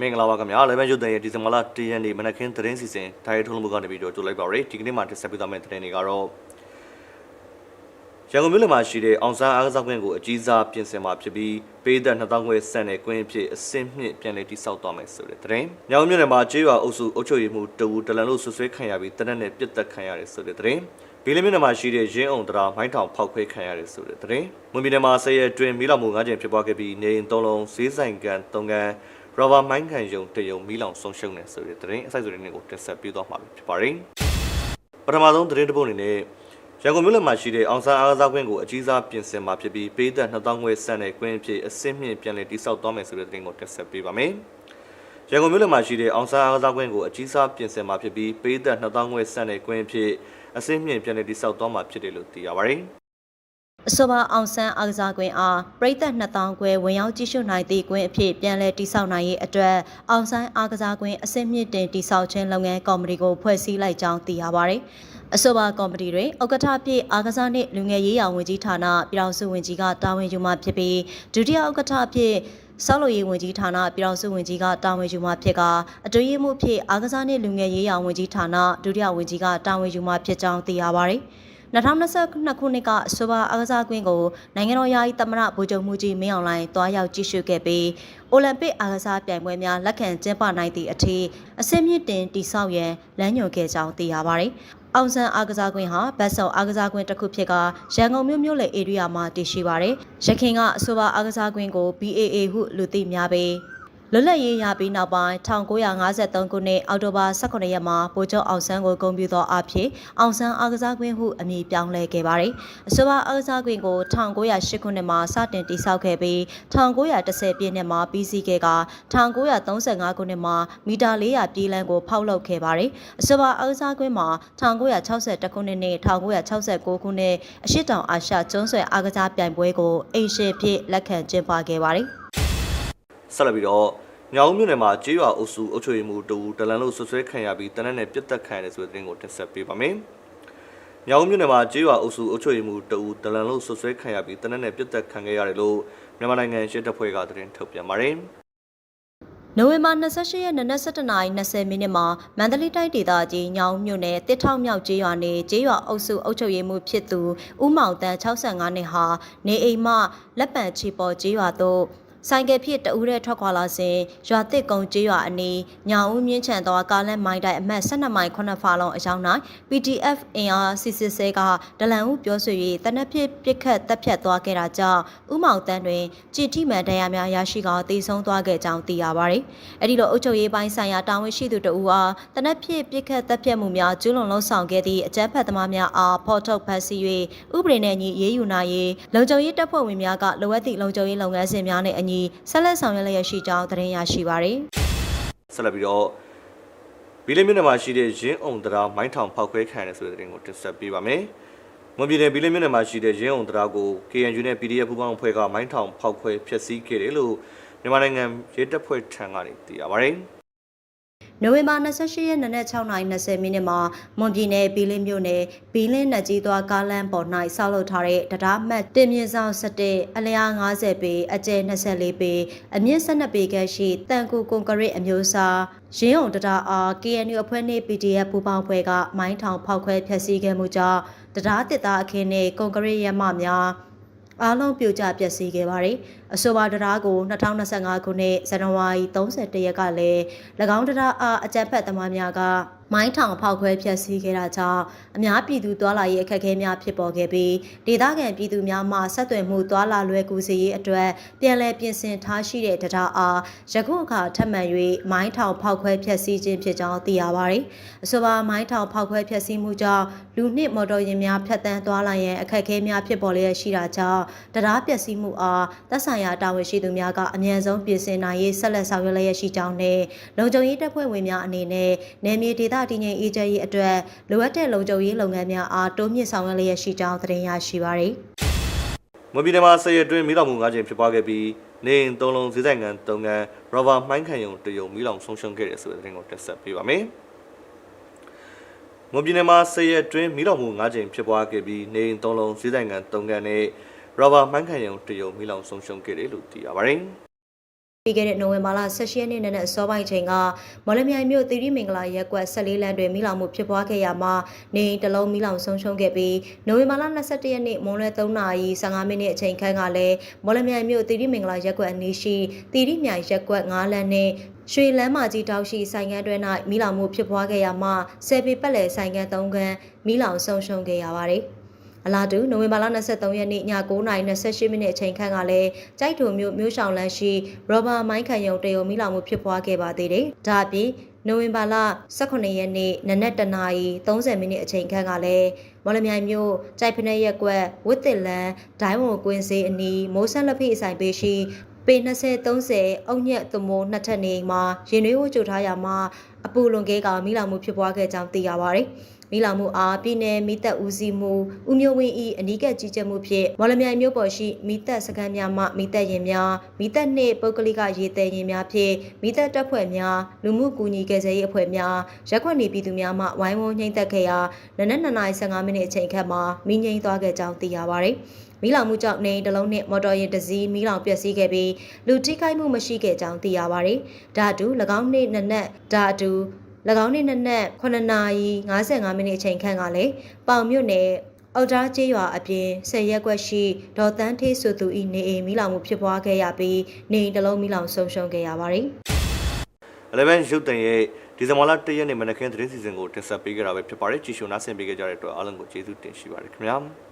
မင်္ဂလာပါခင်ဗျာလေမန်ရုပ်သံရဲ့ဒီဇင်ဘာလ10ရက်နေ့မနက်ခင်းသတင်းစီစဉ်ဒါရိုက်ထုတ်လွှင့်မှုကနေပြီးတော့ကြိုလိုက်ပါရစေဒီကနေ့မှာတင်ဆက်ပေးသွားမယ့်သတင်းတွေကတော့ရန်ကုန်မြို့လယ်မှာရှိတဲ့အောင်ဆန်းအားကစားကွင်းကိုအကြီးစားပြင်ဆင်မှာဖြစ်ပြီးပေးသက်2000ခွဲဆန်တဲ့ကွင်းအဖြစ်အစင်းမြင့်ပြန်လည်တိစောက်သွားမယ်ဆိုတဲ့သတင်း။ညောင်မြို့နယ်မှာကျေးရွာအုပ်စုအုပ်ချုပ်ရေးမှူးတဝူတလန်လို့ဆွဆွဲခံရပြီးတနက်နဲ့ပြစ်တက်ခံရတယ်ဆိုတဲ့သတင်း။ဘီလီမြို့နယ်မှာရှိတဲ့ရင်းအောင်တရာမိုင်းထောင်ဖောက်ခွဲခံရတယ်ဆိုတဲ့သတင်း။မွန်ပြည်နယ်မှာဆယ်ရက်တွင်မီးလောင်မှု၅ကြိမ်ဖြစ်ပွားခဲ့ပြီးနေအိမ်၃လုံးဈေးဆိုင်ကန်၃ကန် ရဘာမိုင်းခံယုံတယုံမီးလောင်ဆုံးရှုံးနေဆိုတဲ့သတင်းအစိုက်ဆိုတဲ့နေ့ကိုတင်ဆက်ပေးသွားမှာဖြစ်ပါတယ်။ပထမဆုံးသတင်းတစ်ပုဒ်အနေနဲ့ရန်ကုန်မြို့လယ်မှာရှိတဲ့အောင်ဆန်းအားကစားကွင်းကိုအကြီးစားပြင်ဆင်မှာဖြစ်ပြီးပေးသက်2000ခွဲဆန့်တဲ့ကွင်းအဖြစ်အစင်းမြင့်ပြန်လည်တိစောက်သွားမယ်ဆိုတဲ့သတင်းကိုတင်ဆက်ပေးပါမယ်။ရန်ကုန်မြို့လယ်မှာရှိတဲ့အောင်ဆန်းအားကစားကွင်းကိုအကြီးစားပြင်ဆင်မှာဖြစ်ပြီးပေးသက်2000ခွဲဆန့်တဲ့ကွင်းအဖြစ်အစင်းမြင့်ပြန်လည်တိစောက်သွားမှာဖြစ်တယ်လို့သိရပါတယ်။ အဆိုပါအောင်ဆန်းအားကစားကွင်းအားပရိသတ်2000ခွဲဝင်ရောက်ကြည့်ရှုနိုင်သည့်ကွင်းအဖြစ်ပြန်လည်တည်ဆောက်နိုင်ရေးအတွက်အောင်ဆန်းအားကစားကွင်းအစစ်မြင့်တင်တည်ဆောက်ခြင်းလုပ်ငန်းကော်မတီကိုဖွဲ့စည်းလိုက်ကြောင်းသိရပါဗျ။အဆိုပါကော်မတီတွင်ဥက္ကဋ္ဌဖြစ်အားကစားနှင့်လူငယ်ရေးရာဝန်ကြီးဌာနပြည်ထောင်စုဝန်ကြီးကတာဝန်ယူမှဖြစ်ပြီးဒုတိယဥက္ကဋ္ဌဖြစ်ဆောက်လုပ်ရေးဝန်ကြီးဌာနပြည်ထောင်စုဝန်ကြီးကတာဝန်ယူမှဖြစ်ကအတွင်းရေးမှူးဖြစ်အားကစားနှင့်လူငယ်ရေးရာဝန်ကြီးဌာနဒုတိယဝန်ကြီးကတာဝန်ယူမှဖြစ်ကြောင်းသိရပါဗျ။ 2022ခုနှစ်ကအဆိုပါအားကစားကွင်းကိုနိုင်ငံတော်ယာယီသမ္မတဗိုလ်ချုပ်မှုကြီးမင်းအောင်လှိုင်တွားရောက်ကြည့်ရှုခဲ့ပြီးအိုလံပစ်အားကစားပြိုင်ပွဲများလက်ခံကျင်းပနိုင်သည့်အထိအဆင့်မြင့်တင်တိစောက်ရန်လမ်းညွှန်ခဲ့ကြောင်းသိရပါတယ်။အောင်ဆန်းအားကစားကွင်းဟာဘတ်ဆော့အားကစားကွင်းတစ်ခုဖြစ်ကရန်ကုန်မြို့မြို့လယ်ဧရိယာမှာတည်ရှိပါတယ်။ရခိုင်ကအဆိုပါအားကစားကွင်းကို BAA ဟုလူသိများပြီး လွတ်လပ်ရေးရပြီးနောက်ပိုင်း1953ခုနှစ်အောက်တိုဘာ18ရက်မှာဗိုလ်ချုပ်အောင်ဆန်းကိုဂုဏ်ပြုသောအဖြစ်အောင်ဆန်းအားကစားကွင်းဟုအမည်ပြောင်းလဲခဲ့ပါတယ်။အဆိုပါအားကစားကွင်းကို1908ခုနှစ်မှာစတင်တည်ဆောက်ခဲ့ပြီး1910ပြည့်နှစ်မှာပြီးစီးခဲ့က1935ခုနှစ်မှာမီတာ400ပြေးလမ်းကိုဖောက်လုပ်ခဲ့ပါတယ်။အဆိုပါအားကစားကွင်းမှာ1962ခုနှစ်နဲ့1969ခုနှစ်အရှိတောင်အာရှကျွန်းဆွယ်အားကစားပြိုင်ပွဲကိုအိမ်ရှင်ဖြစ်လက်ခံကျင်းပခဲ့ပါတယ်။ ဆက်လက်ပြီးတော့ညောင်မြို့နယ်မှာကျေးရွာအုပ်စုအုပ်ချုပ်ရေးမှူးတူတလန်လို့ဆွဆွဲခံရပြီးတနက်နဲ့ပြစ်တက်ခံရတယ်ဆိုတဲ့သတင်းကိုတင်ဆက်ပေးပါမယ်။ညောင်မြို့နယ်မှာကျေးရွာအုပ်စုအုပ်ချုပ်ရေးမှူးတူတလန်လို့ဆွဆွဲခံရပြီးတနက်နဲ့ပြစ်တက်ခံခဲ့ရတယ်လို့မြန်မာနိုင်ငံရှစ်တပ်ဖွဲ့ကသတင်းထုတ်ပြန်ပါတယ်။နိုဝင်ဘာ28ရက်နနက်7:20မိနစ်မှာမန္တလေးတိုင်းဒေသကြီးညောင်မြို့နယ်တစ်ထောင်မြောက်ကျေးရွာနေကျေးရွာအုပ်စုအုပ်ချုပ်ရေးမှူးဖြစ်သူဦးမောင်တန်း65နှစ်ဟာနေအိမ်မှလက်ပံချီပေါ်ကျေးရွာသို့ ဆိုင်ကယ်ဖြစ်တဦးတဲ့ထွက်ခွာလာစဉ်ရွာတစ်ကုံကျေးရွာအနီးညောင်ဦးမြင့်ချန်သောကားလမ်းမိုင်းတိုင်းအမှတ်12မိုင်9ဖာလုံးအရောက်၌ပ PDF အင်အားစစ်စစ်ဆဲကဒလန်ဦးပြောဆို၍တနက်ဖြစ်ပြစ်ခတ်တပ်ဖြတ်သွားခဲ့တာကြောင့်ဦးမောင်တန်းတွင်ကြည်ထိမှန်တရားများရရှိကတည်ဆုံသွားခဲ့ကြောင်းသိရပါသည်။အဲဒီလိုအုပ်ချုပ်ရေးပိုင်းဆိုင်ရာတာဝန်ရှိသူတဦးအားတနက်ဖြစ်ပြစ်ခတ်တပ်ဖြတ်မှုများကျူးလွန်လုံးဆောင်ခဲ့သည့်အကြမ်းဖက်သမားများအားဖော်ထုတ်ဖမ်းဆီး၍ဥပဒေနဲ့ညီရေးယူနိုင်ရေးလုံခြုံရေးတပ်ဖွဲ့ဝင်များကလိုအပ်သည့်လုံခြုံရေးလုပ်ငန်းစဉ်များနဲ့အညီဆက်လက်ဆောင်ရွက်လျက်ရှိကြောင်းသတင်းရရှိပါသည်။ဆက်လက်ပြီးတော့ဘီလီမြို့နယ်မှာရှိတဲ့ရင်းအောင်တရာမိုင်းထောင်ဖောက်ခွဲခံရတယ်ဆိုတဲ့သတင်းကိုတင်ဆက်ပေးပါမယ်။မွန်ပြည်နယ်ဘီလီမြို့နယ်မှာရှိတဲ့ရင်းအောင်တရာကို KNU နဲ့ PDF ပူးပေါင်းအဖွဲ့ကမိုင်းထောင်ဖောက်ခွဲဖျက်ဆီးခဲ့တယ်လို့မြန်မာနိုင်ငံရဲတပ်ဖွဲ့ထံကနေသိရပါတယ်။ နိုဝင်ဘာ28ရက်နနက်6:20မိနစ်မှာမွန်ပြည်နယ်ဘီလင်းမြို့နယ်ဘီလင်းနက်ကြီးသွားကားလမ်းပေါ်၌ဆောက်လုပ်ထားတဲ့တရားမှတ်တင်မြင့်ဆောင်17အလျား90ပေအကျယ်24ပေအမြင့်12ပေခန့်ရှိတန်ကူကွန်ကရစ်အမျိုးအစားရင်းအောင်တရားအား KNU အဖွဲ့နှင့် PDF ပူးပေါင်းဖွဲ့ကမိုင်းထောင်ဖောက်ခွဲဖျက်ဆီးခဲ့မှုကြောင့်တရားတစ်သားအခင်းနှင့်ကွန်ကရစ်ရမများ အားလုံးပြိုကျပျက်စီးခဲ့ပါတယ်။အဆိုပါတရားကို2025ခုနှစ်ဇန်နဝါရီ31ရက်ကလည်း၎င်းတရားအားအကြမ်းဖက်သမားများက မိုင်းထောင်ဖောက်ခွဲဖျက်ဆီးခဲ့တာကြောင့်အများပြည်သူသွာလာရေးအခက်အခဲများဖြစ်ပေါ်ခဲ့ပြီးဒေသခံပြည်သူများမှဆက်သွယ်မှုသွာလာလွယ်ကူစေရေးအတွက်ပြန်လည်ပြင်ဆင်ထားရှိတဲ့တရားအားယခုအခါထပ်မံ၍မိုင်းထောင်ဖောက်ခွဲဖျက်ဆီးခြင်းဖြစ်ကြောင်းသိရပါတယ်။အဆိုပါမိုင်းထောင်ဖောက်ခွဲဖျက်ဆီးမှုကြောင့်လူနှင့်မော်တော်ယာဉ်များဖြတ်တန်းသွားလာရန်အခက်အခဲများဖြစ်ပေါ်လျက်ရှိတာကြောင့်တရားပျက်စီးမှုအားသက်ဆိုင်ရာတာဝန်ရှိသူများကအမြန်ဆုံးပြင်ဆင်နိုင်ရေးဆက်လက်ဆောင်ရွက်လျက်ရှိကြောင်းနဲ့လုံခြုံရေးတပ်ဖွဲ့ဝင်များအနေနဲ့နယ်မြေဒေသတည်ငြိမ်အေးချမ်းရေးအတွက်လိုအပ်တဲ့လုံခြုံရေးလုပ်ငန်းများအားတိုးမြင့်ဆောင်ရွက်လျက်ရှိကြောင်းသတင်းရရှိပါသည်မွန်ပြည်နယ်မှာဆယ်ရက်အတွင်းမီးလောင်မှု၅ကြိမ်ဖြစ်ပွားခဲ့ပြီးနေအိမ်၃လုံးဈေးဆိုင်ကန်၃ကန်ရောဘာမိုင်းခံယုံတယုံမီးလောင်ဆုံးရှုံးခဲ့တယ်ဆိုတဲ့သတင်းကိုတက်ဆက်ပေးပါမယ်။မွန်ပြည်နယ်မှာဆယ်ရက်အတွင်းမီးလောင်မှု၅ကြိမ်ဖြစ်ပွားခဲ့ပြီးနေအိမ်၃လုံးဈေးဆိုင်ကန်၃ကန်နဲ့ရောဘာမိုင်းခံယုံတယုံမီးလောင်ဆုံးရှုံးခဲ့တယ်လို့သိရပါတယ်။ ပြီးခဲ့တဲ့နိုဝင်ဘာလ16ရက်နေ့နဲ့အစောပိုင်းချိန်ကမော်လမြိုင်မြို့သီရိမင်္ဂလာရက်ကွက်14လမ်းတွင်မိလောင်မှုဖြစ်ပွားခဲ့ရမှာနေအိမ်တစ်လုံးမိလောင်ဆုံးရှုံးခဲ့ပြီးနိုဝင်ဘာလ22ရက်နေ့မွန်းလွဲ3နာရီ15မိနစ်အချိန်ခန့်ကလည်းမော်လမြိုင်မြို့သီရိမင်္ဂလာရက်ကွက်အနီးရှိသီရိမြိုင်ရက်ကွက်9လမ်းနှင့်ရွှေလမ်းမကြီးတောက်ရှိဆိုင်ကန်းတွဲ၌မိလောင်မှုဖြစ်ပွားခဲ့ရမှာဆယ်ပေပတ်လည်ဆိုင်ကန်း3ခန်းမိလောင်ဆုံးရှုံးခဲ့ရပါတယ်။ အလားတူနိုဝင်ဘာလ23ရက်နေ့ည9:28မိနစ်အချိန်ခန့်ကလည်းကြိုက်ထုံမြို့မြို့ဆောင်လမ်းရှိရောဘာမိုင်းခံယုံတရုံမိလောင်မှုဖြစ်ပွားခဲ့ပါသေးတယ်။ဒါအပြင်နိုဝင်ဘာလ18ရက်နေ့နနက်တနာရီ30မိနစ်အချိန်ခန့်ကလည်းမော်လမြိုင်မြို့ကြိုက်ဖနေရက်ကွက်ဝစ်တစ်လန်ဒိုင်းဝွန်ကွင်းစေးအနီးမိုးဆန်းလက်ဖိအဆိုင်ပေးရှိပေ20 30အုံညက်သမိုးနှစ်ထပ်နေမှာရင်နွေးဝကြိုထားရမှာအပူလွန်ကဲကမိလောင်မှုဖြစ်ပွားခဲ့ကြောင်းသိရပါတယ်။ မိလောင်မှုအားပြည်내မိသက်ဦးစီးမှုဦးမျိုးဝင်းဤအနီးကပ်ကြီးကြပ်မှုဖြင့်မော်လမြိုင်မြို့ပေါ်ရှိမိသက်စခန်းများမှမိသက်ရင်များမိသက်နှင့်ပုဂ္ဂလိကရေသည်ရင်များဖြင့်မိသက်တပ်ဖွဲ့များလူမှုကူညီကယ်ဆယ်ရေးအဖွဲ့များရက်ခွက်နေပြည်သူများမှဝိုင်းဝန်းနှိမ့်သက်ခဲ့ရာနနက်2:15မိနစ်အချိန်ခန့်မှာမိငိမ့်သွားခဲ့ကြောင်းသိရပါတယ်။မီးလောင်မှုကြောင့်နေအိမ်တစ်လုံးနှင့်မော်တော်ယာဉ်တစ်စီးမီးလောင်ပျက်စီးခဲ့ပြီးလူထိခိုက်မှုမရှိခဲ့ကြောင်းသိရပါတယ်။ဒါအတူ၎င်းနေ့နနက်ဒါအတူ၎ င်းနေ့နနက်9နာရီ55မိနစ်အချိန်ခန့်ကလည်းပေါင်မြို့နယ်အောက်ကြားကျေးရွာအပြင်ဆယ်ရက်ကွက်ရှိဒေါ်တန်းထေးဆိုသူဤနေအိမ်မီးလောင်မှုဖြစ်ပွားခဲ့ရပြီးနေအိမ်တစ်လုံးမီးလောင်ဆုံးရှုံးခဲ့ရပါတယ်။11ရုပ်တံရဲ့ဒီဇင်ဘာလ1ရက်နေ့မနက်ခင်းသတင်းစီစဉ်ကိုတင်ဆက်ပေးကြတာပဲဖြစ်ပါတယ်ကြည့်ရှုနားဆင်ပေးကြတဲ့အတွက်အားလုံးကိုကျေးဇူးတင်ရှိပါတယ်ခင်ဗျာ